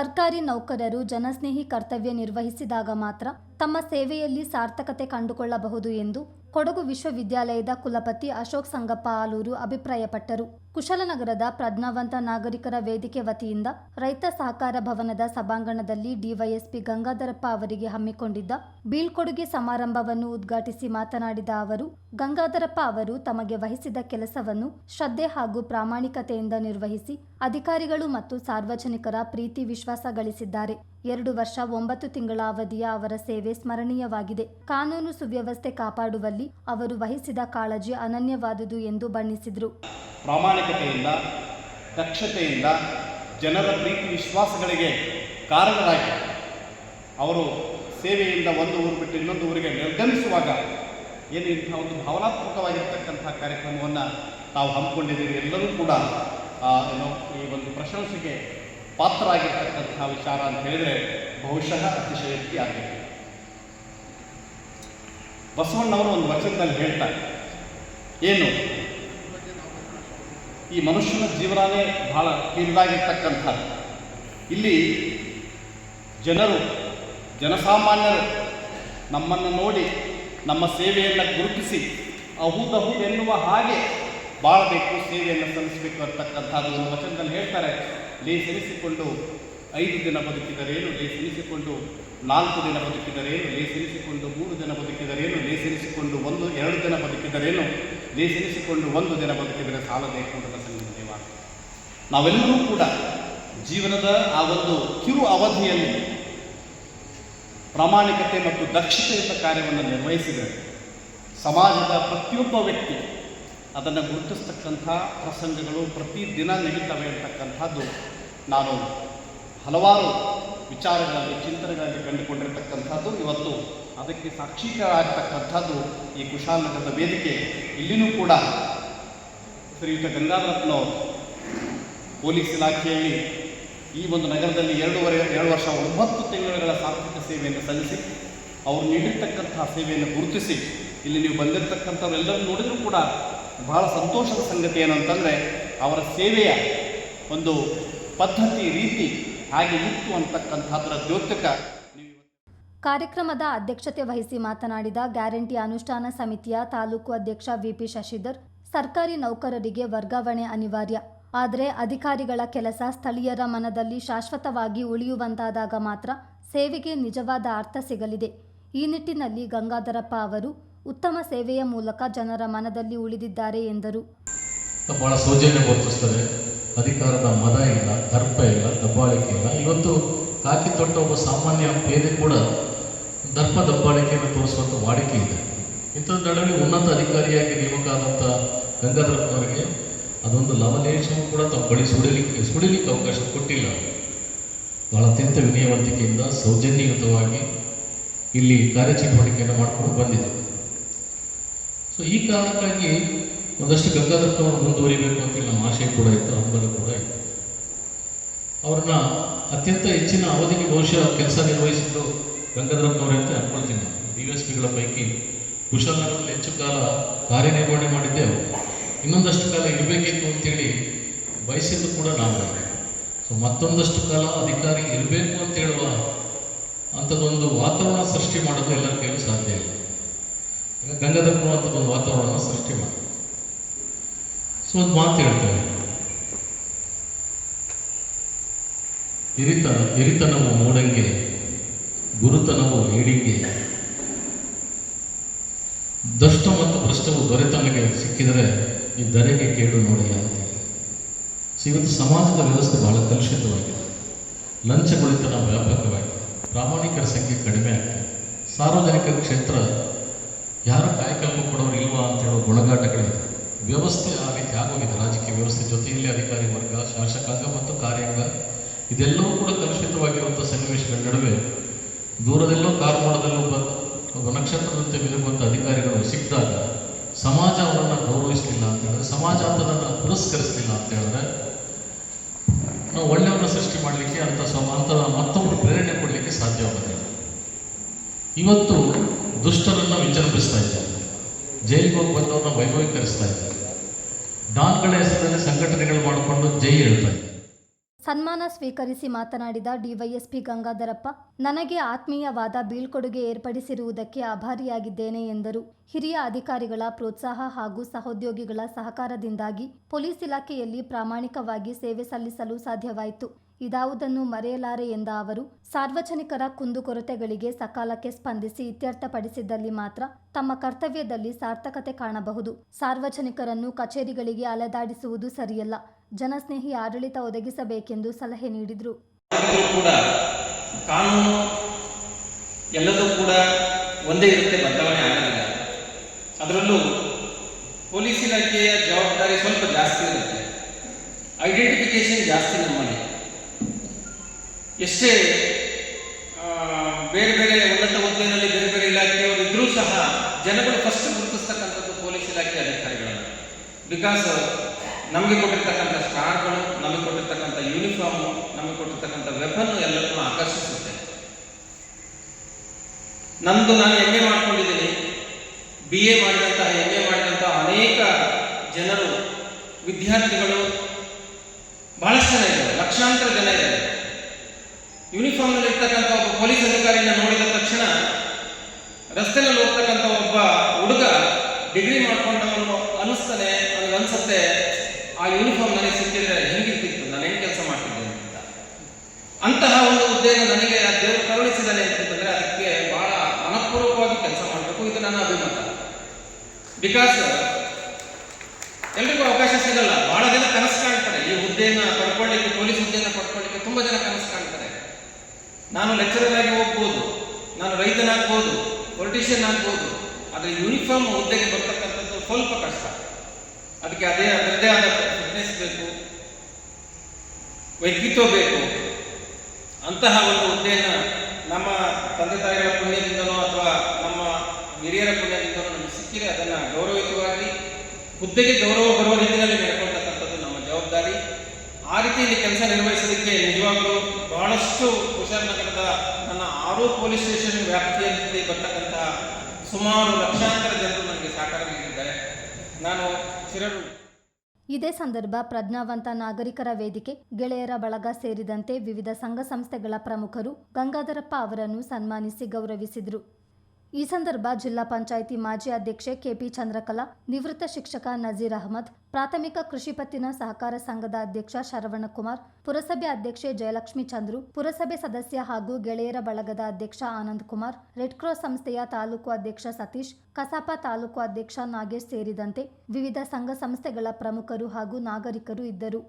ಸರ್ಕಾರಿ ನೌಕರರು ಜನಸ್ನೇಹಿ ಕರ್ತವ್ಯ ನಿರ್ವಹಿಸಿದಾಗ ಮಾತ್ರ ತಮ್ಮ ಸೇವೆಯಲ್ಲಿ ಸಾರ್ಥಕತೆ ಕಂಡುಕೊಳ್ಳಬಹುದು ಎಂದು ಕೊಡಗು ವಿಶ್ವವಿದ್ಯಾಲಯದ ಕುಲಪತಿ ಅಶೋಕ್ ಸಂಗಪ್ಪ ಆಲೂರು ಅಭಿಪ್ರಾಯಪಟ್ಟರು. ಕುಶಲನಗರದ ಪ್ರಜ್ಞಾವಂತ ನಾಗರಿಕರ ವೇದಿಕೆ ವತಿಯಿಂದ ರೈತ ಸಹಕಾರ ಭವನದ ಸಭಾಂಗಣದಲ್ಲಿ ಡಿವೈಎಸ್ಪಿ ಗಂಗಾಧರಪ್ಪ ಅವರಿಗೆ ಹಮ್ಮಿಕೊಂಡಿದ್ದ ಬೀಳ್ಕೊಡುಗೆ ಸಮಾರಂಭವನ್ನು ಉದ್ಘಾಟಿಸಿ ಮಾತನಾಡಿದ ಅವರು, ಗಂಗಾಧರಪ್ಪ ಅವರು ತಮಗೆ ವಹಿಸಿದ ಕೆಲಸವನ್ನು ಶ್ರದ್ಧೆ ಹಾಗೂ ಪ್ರಾಮಾಣಿಕತೆಯಿಂದ ನಿರ್ವಹಿಸಿ ಅಧಿಕಾರಿಗಳು ಮತ್ತು ಸಾರ್ವಜನಿಕರ ಪ್ರೀತಿ ವಿಶ್ವಾಸ ಗಳಿಸಿದ್ದಾರೆ. ಎರಡು ವರ್ಷ ಒಂಬತ್ತು ತಿಂಗಳ ಅವಧಿಯ ಅವರ ಸೇವೆ ಸ್ಮರಣೀಯವಾಗಿದೆ. ಕಾನೂನು ಸುವ್ಯವಸ್ಥೆ ಕಾಪಾಡುವಲ್ಲಿ ಅವರು ವಹಿಸಿದ ಕಾಳಜಿ ಅನನ್ಯವಾದುದು ಎಂದು ಬಣ್ಣಿಸಿದರು. ಪ್ರಾಮಾಣಿಕತೆಯಿಂದ, ದಕ್ಷತೆಯಿಂದ ಜನರ ಪ್ರೀತಿ ವಿಶ್ವಾಸಗಳಿಗೆ ಕಾರಣರಾಗಿ ಅವರು ಸೇವೆಯಿಂದ ಒಂದು ಊರು ಬಿಟ್ಟು ಇನ್ನೊಂದು ಊರಿಗೆ ನಿರ್ಗಮಿಸುವಾಗ ಏನು ಇಂಥ ಒಂದು ಭಾವನಾತ್ಮಕವಾಗಿರ್ತಕ್ಕಂಥ ಕಾರ್ಯಕ್ರಮವನ್ನು ತಾವು ಹಮ್ಮಿಕೊಂಡಿದ್ದೀರಿ ಎಲ್ಲರೂ ಕೂಡ ಈ ಒಂದು ಪ್ರಶಂಸೆಗೆ ಪಾತ್ರರಾಗಿರ್ತಕ್ಕಂಥ ವಿಚಾರ ಅಂತ ಹೇಳಿದರೆ ಬಹುಶಃ ಅತಿಶಯೋಕ್ತಿ ಆಗಬೇಕು ಬಸವಣ್ಣವರು ಒಂದು ವಚನದಲ್ಲಿ ಹೇಳ್ತಾರೆ, ಏನು? ಈ ಮನುಷ್ಯನ ಜೀವನನೇ ಬಹಳ ಕಿರಿದಾಗಿರ್ತಕ್ಕಂಥದ್ದು ಇಲ್ಲಿ ಜನರು, ಜನಸಾಮಾನ್ಯರು ನಮ್ಮನ್ನು ನೋಡಿ ನಮ್ಮ ಸೇವೆಯನ್ನು ಗುರುತಿಸಿ ಅಹುದಹು ಎನ್ನುವ ಹಾಗೆ ಬಾಳಬೇಕು, ಸೇವೆಯನ್ನು ಸಲ್ಲಿಸಬೇಕು ಅಂತಕ್ಕಂಥದ್ದು ಒಂದು ವಚನದಲ್ಲಿ ಹೇಳ್ತಾರೆ. ಲೇಸೆನಿಸಿಕೊಂಡು ಐದು ದಿನ ಬದುಕಿದರೇನು? ಲೇಸೆನಿಸಿಕೊಂಡು ನಾಲ್ಕು ದಿನ ಬದುಕಿದರೇನು? ಲೇಸೆನಿಸಿಕೊಂಡು ಮೂರು ದಿನ ಬದುಕಿದರೇನು? ಲೇಸೆನಿಸಿಕೊಂಡು ಒಂದು, ಎರಡು ದಿನ ಬದುಕಿದರೇನು? ಲೇಸೆನಿಸಿಕೊಂಡು ಒಂದು ದಿನ ಬದುಕಿದರೆ ಸಾಲಬೇಕು ಅಂತ ಸಂಗೀತ ದೇವ ನಾವೆಲ್ಲರೂ ಕೂಡ ಜೀವನದ ಆ ಒಂದು ಕಿರು ಅವಧಿಯಲ್ಲಿ ಪ್ರಾಮಾಣಿಕತೆ ಮತ್ತು ದಕ್ಷತೆಯುತ ಕಾರ್ಯವನ್ನು ನಿರ್ವಹಿಸಿದರೆ ಸಮಾಜದ ಪ್ರತಿಯೊಬ್ಬ ವ್ಯಕ್ತಿ ಅದನ್ನು ಗುರುತಿಸ್ತಕ್ಕಂಥ ಪ್ರಸಂಗಗಳು ಪ್ರತಿದಿನ ನಡೀತವೆ ಅಂತಕ್ಕಂಥದ್ದು ನಾನು ಹಲವಾರು ವಿಚಾರಗಳಲ್ಲಿ, ಚಿಂತನೆಗಳಲ್ಲಿ ಕಂಡುಕೊಂಡಿರ್ತಕ್ಕಂಥದ್ದು. ಇವತ್ತು ಅದಕ್ಕೆ ಸಾಕ್ಷೀಕರಾಗತಕ್ಕಂಥದ್ದು ಈ ಕುಶಾಲನಗರದ ವೇದಿಕೆ. ಇಲ್ಲಿನೂ ಕೂಡ ಶ್ರೀಯುತ ಗಂಗಾಧರಪ್ಪನವರು ಪೊಲೀಸ್ ಇಲಾಖೆಯಲ್ಲಿ ಈ ಒಂದು ನಗರದಲ್ಲಿ ಎರಡೂವರೆ, ಎರಡು ವರ್ಷ ಒಂಬತ್ತು ತಿಂಗಳುಗಳ ಸಾರ್ಥಕ ಸೇವೆಯನ್ನು ಸಲ್ಲಿಸಿ, ಅವರು ನೀಡಿರ್ತಕ್ಕಂಥ ಸೇವೆಯನ್ನು ಗುರುತಿಸಿ, ಇಲ್ಲಿ ನೀವು ಬಂದಿರತಕ್ಕಂಥವ್ರೆಲ್ಲರೂ ನೋಡಿದರೂ ಕೂಡ ಬಹಳ ಸಂತೋಷದ ಸಂಗತಿ ಏನು ಅಂತಂದರೆ, ಅವರ ಸೇವೆಯ ಒಂದು ಪದ್ಧತಿ, ರೀತಿ ಹಾಗೆ ಇತ್ತು ಅಂತಕ್ಕಂಥದ್ರ ದ್ಯೋತಕ ಕಾರ್ಯಕ್ರಮದ ಅಧ್ಯಕ್ಷತೆ ವಹಿಸಿ ಮಾತನಾಡಿದ ಗ್ಯಾರಂಟಿ ಅನುಷ್ಠಾನ ಸಮಿತಿಯ ತಾಲೂಕು ಅಧ್ಯಕ್ಷ ವಿಪಿ ಶಶಿಧರ್, ಸರ್ಕಾರಿ ನೌಕರರಿಗೆ ವರ್ಗಾವಣೆ ಅನಿವಾರ್ಯ. ಆದರೆ ಅಧಿಕಾರಿಗಳ ಕೆಲಸ ಸ್ಥಳೀಯರ ಮನದಲ್ಲಿ ಶಾಶ್ವತವಾಗಿ ಉಳಿಯುವಂತಾದಾಗ ಮಾತ್ರ ಸೇವೆಗೆ ನಿಜವಾದ ಅರ್ಥ ಸಿಗಲಿದೆ. ಈ ನಿಟ್ಟಿನಲ್ಲಿ ಗಂಗಾಧರಪ್ಪ ಅವರು ಉತ್ತಮ ಸೇವೆಯ ಮೂಲಕ ಜನರ ಮನದಲ್ಲಿ ಉಳಿದಿದ್ದಾರೆ ಎಂದರು. ಬಹಳ ಸೌಜನ್ಯ ವರ್ತಿಸ್ತಾರೆ ಅಧಿಕಾರದ ಮದ ಇಲ್ಲ, ದರ್ಪ ಇಲ್ಲ, ದಬ್ಬಾಳಿಕೆ ಇಲ್ಲ. ಇವತ್ತು ಕಾಕಿ ತೊಟ್ಟ ಒಬ್ಬ ಸಾಮಾನ್ಯ ಪೇದೆ ಕೂಡ ದರ್ಪ, ದಬ್ಬಾಳಿಕೆಯನ್ನು ತೋರಿಸುವಂಥ ವಾಡಿಕೆ ಇದೆ. ಇಂಥದ್ದರಲ್ಲಿ ಉನ್ನತ ಅಧಿಕಾರಿಯಾಗಿ ನೇಮಕ ಆದಂಥ ಗಂಗಾಧರಪ್ಪನವರಿಗೆ ಅದೊಂದು ಲವಲೇಶವೂ ಕೂಡ ತಮ್ಮ ಬಳಿ ಸುಡಿಲಿಕ್ಕೆ ಸುಡಿಲಿಕ್ಕೆ ಅವಕಾಶ ಕೊಟ್ಟಿಲ್ಲ ಬಹಳ ಅತ್ಯಂತ ವಿನಯವಂತಿಕೆಯಿಂದ ಸೌಜನ್ಯಯುತವಾಗಿ ಇಲ್ಲಿ ಕಾರ್ಯಚಟುವಟಿಕೆಯನ್ನು ಮಾಡಿಕೊಂಡು ಬಂದಿದೆ ಸೊ ಈ ಕಾರಣಕ್ಕಾಗಿ ಒಂದಷ್ಟು ಗಂಗಾಧರಪ್ಪನವರು ಮುಂದುವರಿಬೇಕು ಅಂತ ನಮ್ಮ ಆಶಯ ಕೂಡ ಇತ್ತು, ಹಂಬಲ ಕೂಡ ಇತ್ತು. ಅವ್ರನ್ನ ಅತ್ಯಂತ ಹೆಚ್ಚಿನ ಅವಧಿಗೆ ಬಹುಶಃ ಕೆಲಸ ನಿರ್ವಹಿಸಿದ್ದು ಗಂಗಾಧರಪ್ಪನವರೇ ಅಂತ ಅನ್ಕೊಳ್ತೀನಿ. ಡಿ ಎಸ್ ಪಿಗಳ ಪೈಕಿ ಕುಶಾಲನಗರದಲ್ಲಿ ಹೆಚ್ಚು ಕಾಲ ಕಾರ್ಯನಿರ್ವಹಣೆ ಮಾಡಿದ್ದೆ ಅವರು. ಇನ್ನೊಂದಷ್ಟು ಕಾಲ ಇರಬೇಕಿತ್ತು ಅಂತೇಳಿ ಬಯಸಿದ್ದು ಕೂಡ ನಾನು ಸೊ ಮತ್ತೊಂದಷ್ಟು ಕಾಲ ಅಧಿಕಾರಿ ಇರಬೇಕು ಅಂತ ಹೇಳುವ ಅಂಥದ್ದೊಂದು ವಾತಾವರಣ ಸೃಷ್ಟಿ ಮಾಡೋದು ಎಲ್ಲರ ಕೈಲೂ ಸಾಧ್ಯ ಇಲ್ಲ. ಈಗ ಅಂತ ಒಂದು ವಾತಾವರಣ ಸೃಷ್ಟಿ ಮಾಡಿ. ಸೊ ಒಂದು ಮಾತು ಹೇಳ್ತೇವೆ ಹಿರಿತ, ಹಿರಿತನವು ಮೂಡಂಗೆ, ಗುರುತನವು ನೀಡಿಂಗೆ. ದಷ್ಟ ಮತ್ತು ಭ್ರಷ್ಟವು ದೊರೆತನಗೆ ಸಿಕ್ಕಿದರೆ ಈ ದರೆಗೆ ಕೇಳು ನೋಡಿ ಅಂತ ಸೊ ಇವತ್ತು ಸಮಾಜದ ವ್ಯವಸ್ಥೆ ಬಹಳ ಕಲುಷಿತವಾಗಿದೆ. ಲಂಚಗೊಳಿತನ ವ್ಯಾಪಕವಾಗಿದೆ. ಪ್ರಾಮಾಣಿಕರ ಸಂಖ್ಯೆ ಕಡಿಮೆ ಆಗ್ತದೆ. ಸಾರ್ವಜನಿಕ ಕ್ಷೇತ್ರ ಯಾರು ಕಾಯಕಲ್ಪ ಕೊಡೋರು ಇಲ್ವಾ ಅಂತ ಹೇಳೋ ಗುಣಗಾಟಗಳಿದೆ ವ್ಯವಸ್ಥೆ ಆ ರೀತಿ ಆಗೋಗಿದೆ. ರಾಜಕೀಯ ವ್ಯವಸ್ಥೆ ಜೊತೆಯಲ್ಲಿ ಅಧಿಕಾರಿ ವರ್ಗ, ಶಾಸಕಾಂಗ ಮತ್ತು ಕಾರ್ಯಾಂಗ, ಇದೆಲ್ಲವೂ ಕೂಡ ಕಲುಷಿತವಾಗಿರುವಂಥ ಸನ್ನಿವೇಶಗಳ ನಡುವೆ ದೂರದಲ್ಲೋ ಕಾರ್ಮೋಡದಲ್ಲೂ ಬಂದು ಒಬ್ಬ ನಕ್ಷತ್ರದಂತೆ ಮಿಲುಗುವಂಥ ಅಧಿಕಾರಿಗಳು ಸಿಕ್ಕಿದಾಗ ಸಮಾಜ ಅವರನ್ನು ಗೌರವಿಸಲಿಲ್ಲ ಅಂತ ಹೇಳಿದ್ರೆ, ಸಮಾಜ ಅಂತದನ್ನು ಪುರಸ್ಕರಿಸಲಿಲ್ಲ ಅಂತ ಹೇಳಿದ್ರೆ ನಾವು ಒಳ್ಳೆಯವನ್ನ ಸೃಷ್ಟಿ ಮಾಡಲಿಕ್ಕೆ ಅಂತ ಸಮ ಮತ್ತೊಬ್ಬರು ಪ್ರೇರಣೆ ಕೊಡಲಿಕ್ಕೆ ಸಾಧ್ಯವಾಗುತ್ತೆ ಇವತ್ತು ದುಷ್ಟರನ್ನು ವಿಜೃಂಭಿಸ್ತಾ ಇದ್ದಾರೆ. ಜೈಲಿಗೆ ಹೋಗಿ ಬಂದವ್ರನ್ನ ವೈಭವೀಕರಿಸ್ತಾ ಇದ್ದಾರೆ. ಡಾನ್ಗಳ ಹೆಸರಲ್ಲಿ ಸಂಘಟನೆಗಳು ಮಾಡಿಕೊಂಡು ಜೈ ಹೇಳ್ತಾ ಇದ್ದಾರೆ. ಸನ್ಮಾನ ಸ್ವೀಕರಿಸಿ ಮಾತನಾಡಿದ ಡಿವೈಎಸ್ಪಿ ಗಂಗಾಧರಪ್ಪ, ನನಗೆ ಆತ್ಮೀಯವಾದ ಬೀಳ್ಕೊಡುಗೆ ಏರ್ಪಡಿಸಿರುವುದಕ್ಕೆ ಆಭಾರಿಯಾಗಿದ್ದೇನೆ ಎಂದರು. ಹಿರಿಯ ಅಧಿಕಾರಿಗಳ ಪ್ರೋತ್ಸಾಹ ಹಾಗೂ ಸಹೋದ್ಯೋಗಿಗಳ ಸಹಕಾರದಿಂದಾಗಿ ಪೊಲೀಸ್ ಇಲಾಖೆಯಲ್ಲಿ ಪ್ರಾಮಾಣಿಕವಾಗಿ ಸೇವೆ ಸಲ್ಲಿಸಲು ಸಾಧ್ಯವಾಯಿತು. ಇದಾವುದನ್ನು ಮರೆಯಲಾರೆ ಎಂದ ಅವರು, ಸಾರ್ವಜನಿಕರ ಕುಂದುಕೊರತೆಗಳಿಗೆ ಸಕಾಲಕ್ಕೆ ಸ್ಪಂದಿಸಿ ಇತ್ಯರ್ಥಪಡಿಸಿದ್ದಲ್ಲಿ ಮಾತ್ರ ತಮ್ಮ ಕರ್ತವ್ಯದಲ್ಲಿ ಸಾರ್ಥಕತೆ ಕಾಣಬಹುದು. ಸಾರ್ವಜನಿಕರನ್ನು ಕಚೇರಿಗಳಿಗೆ ಅಲೆದಾಡಿಸುವುದು ಸರಿಯಲ್ಲ. ಜನಸ್ನೇಹಿ ಆಡಳಿತ ಒದಗಿಸಬೇಕೆಂದು ಸಲಹೆ ನೀಡಿದರು. ಕಾನೂನು ಎಲ್ಲದೂ ಕೂಡ ಒಂದೇ ಇರುತ್ತೆ, ಬದಲಾವಣೆ ಆಗಲಿಲ್ಲ ಅದರಲ್ಲೂ ಪೊಲೀಸ್ ಇಲಾಖೆಯ ಜವಾಬ್ದಾರಿ ಸ್ವಲ್ಪ ಜಾಸ್ತಿ ಇರುತ್ತೆ. ಐಡೆಂಟಿಫಿಕೇಶನ್ ಜಾಸ್ತಿ ನಮ್ಮಲ್ಲಿ. ಎಷ್ಟೇ ಬೇರೆ ಬೇರೆ ಉನ್ನತ ಹುದ್ದೆಯಲ್ಲಿ ಬೇರೆ ಬೇರೆ ಇಲಾಖೆಯವರು ಇದ್ರೂ ಸಹ ಜನಗಳು ಫಸ್ಟ್ ಗುರುತಿಸ್ತಕ್ಕಂಥದ್ದು ಪೊಲೀಸ್ ಇಲಾಖೆ ಅಧಿಕಾರಿಗಳನ್ನು. ಬಿಕಾಸ್ ನಮಗೆ ಕೊಟ್ಟಿರ್ತಕ್ಕಂಥ ಸ್ಟಾರ್ಗಳು, ನಮಗೆ ಕೊಟ್ಟಿರ್ತಕ್ಕಂಥ ಯೂನಿಫಾರ್ಮು ನಮಗೆ ಕೊಟ್ಟಿರ್ತಕ್ಕಂಥ ವೆಪನ್ ಎಲ್ಲರನ್ನೂ ಆಕರ್ಷಿಸುತ್ತೆ. ನಂದು ನಾನು ಎಂ ಎ ಮಾಡ್ಕೊಂಡಿದ್ದೀನಿ. ಬಿ ಎ ಮಾಡಿದಂತಹ ಎಂ ಎ ಮಾಡಿದಂತಹ ಅನೇಕ ಜನರು, ವಿದ್ಯಾರ್ಥಿಗಳು ಬಹಳಷ್ಟು ಜನ ಇದ್ದಾರೆ. ಲಕ್ಷಾಂತರ ಜನ ಇದ್ದಾರೆ. ಯೂನಿಫಾರ್ಮ್ನಲ್ಲಿ ಇರ್ತಕ್ಕಂಥ ಒಬ್ಬ ಪೊಲೀಸ್ ಅಧಿಕಾರಿಯನ್ನು ನೋಡಿದ ತಕ್ಷಣ ರಸ್ತೆಯಲ್ಲಿ ಹೋಗ್ತಕ್ಕಂಥ ಒಬ್ಬ ಹುಡುಗ ಡಿಗ್ರಿ ಮಾಡ್ಕೊಂಡವನು ಅನಿಸ್ತಾನೆ ಅವನಿಗೆ ಅನ್ಸುತ್ತೆ, ಆ ಯೂನಿಫಾರ್ಮ್ ನನಗೆ ಸಿಕ್ಕಿದ್ರೆ ಹೆಂಗಿರ್ತಿತ್ತು, ನಾನು ಹೆಂಗೆ ಕೆಲಸ ಮಾಡ್ತಿದ್ದೇನೆ ಅಂತ. ಅಂತಹ ಒಂದು ಉದ್ಯೋಗ ನನಗೆ ಆ ದೇವರು ಕರುಣಿಸಿದ್ದಾನೆ ಅಂತಂದ್ರೆ ಅದಕ್ಕೆ ಬಹಳ ಮನಪೂರ್ವಕವಾಗಿ ಕೆಲಸ ಮಾಡಬೇಕು, ಇದು ನನ್ನ ಅಭಿಮತ. ಬಿಕಾಸ್ ಎಲ್ರಿಗೂ ಅವಕಾಶ ಸಿಗಲ್ಲ, ಬಹಳ ಜನ ಕನಸು ಕಾಣ್ತಾರೆ, ಈ ಹುದ್ದೆಯನ್ನು ಪಡ್ಕೊಳ್ಳಿಕ್ಕೆ, ಪೊಲೀಸ್ ಹುದ್ದೆಯನ್ನು ಪಡ್ಕೊಳ್ಳಿಕ್ಕೆ ತುಂಬಾ ಜನ ಕನಸು ಕಾಣ್ತಾರೆ. ನಾನು ಲೆಕ್ಚರರ್ ಆಗಿ ಹೋಗ್ಬೋದು, ನಾನು ರೈತನಾಗ್ಬೋದು ಪೊಲಿಟಿಷಿಯನ್ ಆಗ್ಬೋದು, ಆದರೆ ಯೂನಿಫಾರ್ಮ್ ಹುದ್ದೆಗೆ ಬರ್ತಕ್ಕಂಥದ್ದು ಸ್ವಲ್ಪ ಕಷ್ಟ. ಅದಕ್ಕೆ ಅದೇ ಅದರದೇ ಆದ ಫಿಟ್ನೆಸ್ ಬೇಕು ವ್ಯಕ್ತಿತ್ವ ಬೇಕು. ಅಂತಹ ಒಂದು ಹುದ್ದೆಯನ್ನು ನಮ್ಮ ತಂದೆ ತಾಯಿಗಳ ಪುಣ್ಯದಿಂದನೋ ಅಥವಾ ನಮ್ಮ ಹಿರಿಯರ ಪುಣ್ಯದಿಂದನೋ ನಮಗೆ ಸಿಕ್ಕಿದೆ ಅದನ್ನು ಗೌರವಯುತವಾಗಿ, ಹುದ್ದೆಗೆ ಗೌರವ ಬರುವ ರೀತಿಯಲ್ಲಿ ನಡ್ಕೊಳ್ತಕ್ಕಂಥದ್ದು ನಮ್ಮ ಜವಾಬ್ದಾರಿ ಆ ರೀತಿಯಲ್ಲಿ ಕೆಲಸ ನಿರ್ವಹಿಸೋದಕ್ಕೆ ನಿಜವಾಗ್ಲೂ ಬಹಳಷ್ಟು ನಗರದ ನನ್ನ ಆರು ಪೊಲೀಸ್ ಸ್ಟೇಷನ್ ವ್ಯಾಪ್ತಿಯಲ್ಲಿ ಬರ್ತಕ್ಕಂತಹ ಸುಮಾರು ಲಕ್ಷಾಂತರ ಜನರು ನನಗೆ ಸಹಕಾರ ನೀಡಿದ್ದಾರೆ. ನಾನು ಚಿರಋಣಿ. ಇದೇ ಸಂದರ್ಭ ಪ್ರಜ್ಞಾವಂತ ನಾಗರಿಕರ ವೇದಿಕೆ, ಗೆಳೆಯರ ಬಳಗ ಸೇರಿದಂತೆ ವಿವಿಧ ಸಂಘ ಸಂಸ್ಥೆಗಳ ಪ್ರಮುಖರು ಗಂಗಾಧರಪ್ಪ ಅವರನ್ನು ಸನ್ಮಾನಿಸಿ ಗೌರವಿಸಿದರು. ಈ ಸಂದರ್ಭ ಜಿಲ್ಲಾ ಪಂಚಾಯಿತಿ ಮಾಜಿ ಅಧ್ಯಕ್ಷೆ ಕೆಪಿ ಚಂದ್ರಕಲಾ, ನಿವೃತ್ತ ಶಿಕ್ಷಕ ನಜೀರ್ ಅಹಮದ್, ಪ್ರಾಥಮಿಕ ಕೃಷಿ ಪತ್ತಿನ ಸಹಕಾರ ಸಂಘದ ಅಧ್ಯಕ್ಷ ಶರವಣಕುಮಾರ್, ಪುರಸಭೆ ಅಧ್ಯಕ್ಷೆ ಜಯಲಕ್ಷ್ಮಿ ಚಂದ್ರು, ಪುರಸಭೆ ಸದಸ್ಯ ಹಾಗೂ ಗೆಳೆಯರ ಬಳಗದ ಅಧ್ಯಕ್ಷ ಆನಂದ್ ಕುಮಾರ್, ರೆಡ್ ಕ್ರಾಸ್ ಸಂಸ್ಥೆಯ ತಾಲೂಕು ಅಧ್ಯಕ್ಷ ಸತೀಶ್, ಕಸಾಪ ತಾಲೂಕು ಅಧ್ಯಕ್ಷ ನಾಗೇಶ್ ಸೇರಿದಂತೆ ವಿವಿಧ ಸಂಘ ಸಂಸ್ಥೆಗಳ ಪ್ರಮುಖರು ಹಾಗೂ ನಾಗರಿಕರು ಇದ್ದರು.